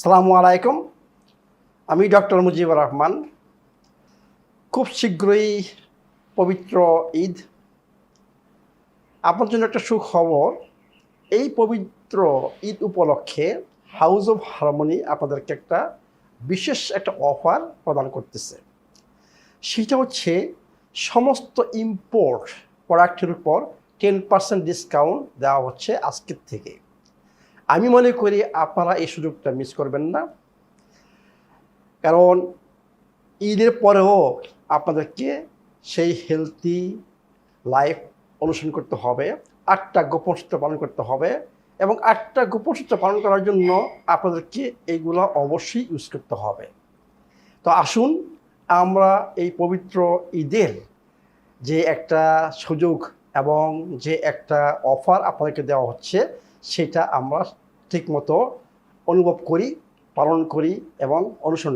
সালামু আলাইকুম। আমি ডক্টর মুজিবুর রহমান। খুব শীঘ্রই পবিত্র ঈদ। আপনার জন্য একটা সুখবর, এই পবিত্র ঈদ উপলক্ষে হাউস অফ হারমোনি আপনাদেরকে একটা বিশেষ একটা অফার প্রদান করতেছে। সেটা হচ্ছে সমস্ত ইম্পোর্ট প্রোডাক্টের উপর টেন পার্সেন্ট ডিসকাউন্ট দেওয়া হচ্ছে আজকের থেকে। আমি মনে করি আপনারা এই সুযোগটা মিস করবেন না। কারণ ঈদের পরেও আপনাদেরকে সেই হেলদি লাইফ অনুসরণ করতে হবে, আটটা গোপন সূত্র পালন করতে হবে এবং আটটা গোপন সূত্র পালন করার জন্য আপনাদেরকে এইগুলো অবশ্যই ইউজ করতে হবে। তো আসুন আমরা এই পবিত্র ঈদের যে একটা সুযোগ এবং যে একটা অফার আপনাদেরকে দেওয়া হচ্ছে সেটা আমরা ঠিকমতো অনুভব করি পালন করি এবং অনুসরণ